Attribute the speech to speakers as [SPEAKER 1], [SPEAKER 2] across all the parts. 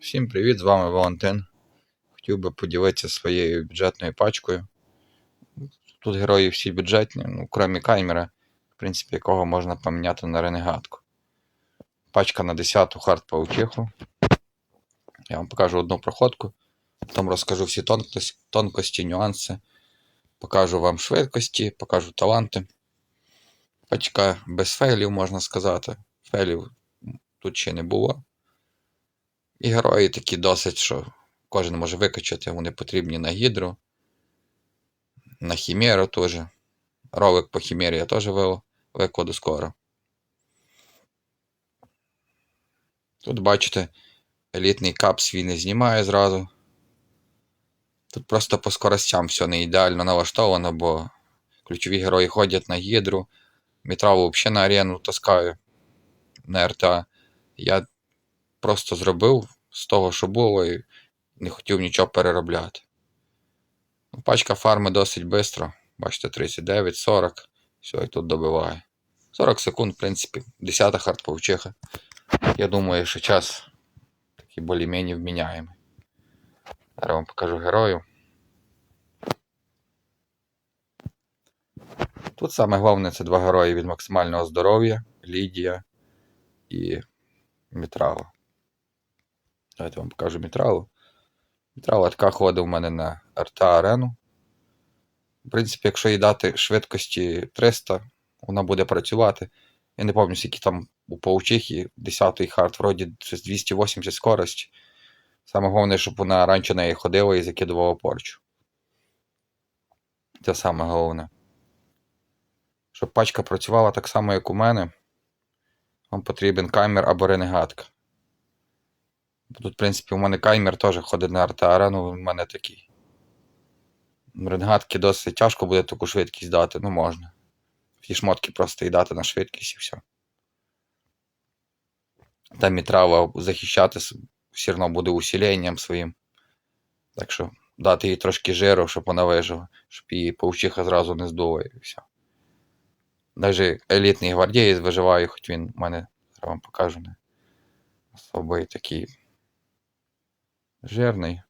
[SPEAKER 1] Всім привіт, з вами Валентин. Хотів би поділитися своєю бюджетною пачкою. Тут герої всі бюджетні, ну, крім каймера, в принципі, якого можна поміняти на ренегатку. Пачка на 10-ту хард паучиху. Я вам покажу одну проходку, потім розкажу всі тонкості, нюанси. Покажу вам швидкості, покажу таланти. Пачка без фейлів, можна сказати. Фейлів тут ще не було. І герої такі досить, що кожен може викачати, вони потрібні на гідру, на хімеру теж. Ролик по хімері я теж викладу скоро. Тут бачите, елітний кап свій не знімає зразу. Тут просто по скоростям все не ідеально налаштовано, бо ключові герої ходять на гідру. Мітраву взагалі на арену таскаю на РТА. Я просто зробив з того, що було, і не хотів нічого переробляти. Ну, Пачка фарми досить швидко. Бачите, 39, 40. Все, і тут добиває. 40 секунд, в принципі, 10 хард паучиха. Я думаю, що час такий більш-менш вміняємий. Зараз вам покажу герою. Тут саме головне це два герої від максимального здоров'я, Лідія і Мітрава. Давайте вам покажу Мітралу. Мітрала така ходить у мене на РТА арену. В принципі, якщо їй дати швидкості 300, вона буде працювати. Я не пам'ятаю, скільки там у паучихі 10-й хард, вроді щось 280 скорость. Саме головне, щоб вона раніше неї ходила і закидувала порчу. Це саме головне. Щоб пачка працювала так само, як у мене, вам потрібен каймер або ренегатка. Тут, в принципі, у мене каймер теж ходить на арта-арену, у мене такий. Ренегатки досить тяжко буде таку швидкість дати, ну можна. Ті шмотки просто і дати на швидкість і все. Там і трава захищати все одно буде усіленням своїм. Так що дати їй трошки жиру, щоб вона вижила, щоб її паучиха зразу не здула і все. Даже елітний гвардієць виживає, хоч він у мене зараз вам покажу не особо і такий жирний.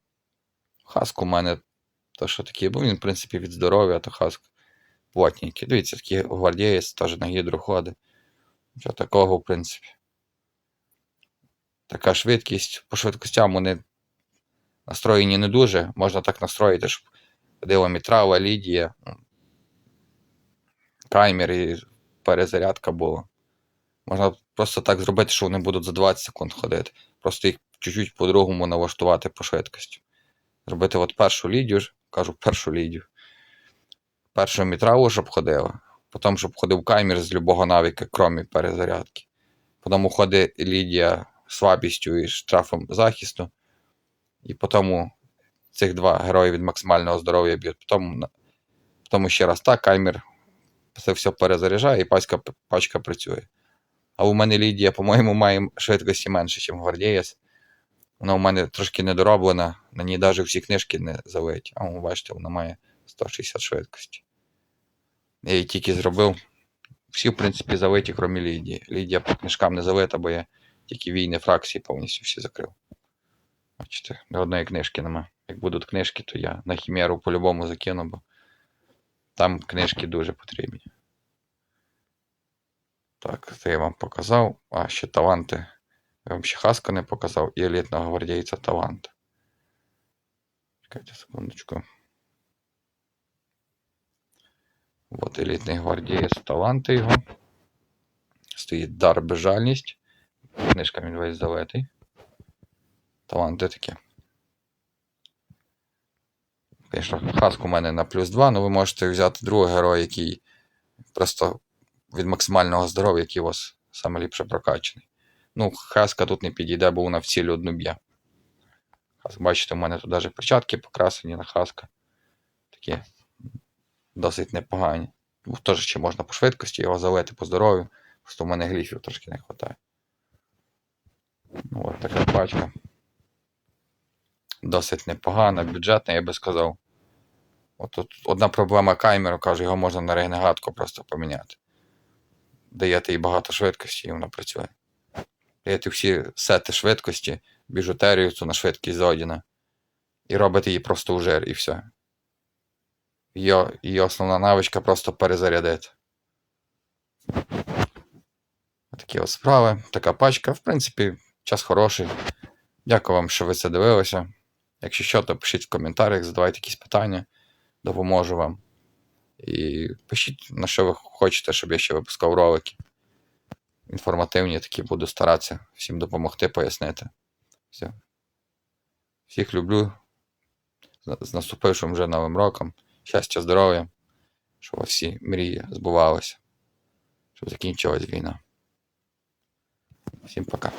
[SPEAKER 1] Хаск у мене то, що такий, бо він, в принципі, від здоров'я, то хаск плотненький. Дивіться, такий гвардієць теж на гідру ходить. Що такого, в принципі. Така швидкість. По швидкостям вони настроєні не дуже. Можна так настроїти, щоб ходила мітрава, лідія, ну, таймер і перезарядка була. Можна просто так зробити, що вони будуть за 20 секунд ходити. Просто їх чуть-чуть по-другому налаштувати по швидкості. Зробити от першу лідію, кажу першу лідію. Першу мітраву, щоб ходила. Потім, щоб ходив каймер з любого навіка, крім перезарядки. Потім ходить лідія слабістю і штрафом захисту. І потім цих два герої від максимального здоров'я б'ють. Потім, потім ще раз так, каймер це все перезаряджає і пачка, пачка працює. А у мене Лідія, по-моєму, має швидкості менше, ніж гвардієць. Вона у мене трошки недороблена, на ній навіть всі книжки не залиті. А бачите, вона має 160 швидкості. Я її тільки зробив. Всі, в принципі, залиті, крім Лідії. Лідія по книжкам не залита, бо я тільки війни фракції повністю всі закрив. Бачите, ні одної книжки нема. Як будуть книжки, то я на хімеру по-любому закину, бо там книжки дуже потрібні. Так, це я вам показав. А ще таланти. Я вам ще хаска не показав і елітного гвардійця талант. Чекайте секундочку. От елітний гвардієць, таланти його. Стоїть дар безжальність. Книжка він весь залитий. Таланти такі. Звісно, хаск у мене на плюс 2, але ви можете взяти другого героя, який просто від максимального здоров'я, який у вас саме ліпше прокачаний. Ну, хаска тут не підійде, бо вона в цілю одну б'є. Бачите, у мене тут навіть перчатки покрасені на хаска. Такі досить непогані. Ну, Теж ще можна по швидкості його залити по здоров'ю. Просто у мене гліфів трошки не вистачає. Ну, от така пачка. Досить непогана, бюджетна, я би сказав. От тут одна проблема каймеру, кажу, його можна на регенегатку просто поміняти. Даєте їй багато швидкості і вона працює. даєте всі сети швидкості, біжутерію цю на швидкість Зодіна, і робите її просто у жир, і все. Її, її основна навичка просто перезарядити. Такі от справи, така пачка. В принципі, час хороший. Дякую вам, що ви це дивилися. Якщо що, то пишіть в коментарях, задавайте якісь питання, допоможу вам. І пишіть, на що ви хочете, щоб я ще випускав ролики. Інформативні такі буду старатися всім допомогти, пояснити. Все. Всіх люблю. З- наступившим вже новим роком. Щастя, здоров'я, щоб всі мрії збувалися, щоб закінчилась війна. Всім пока.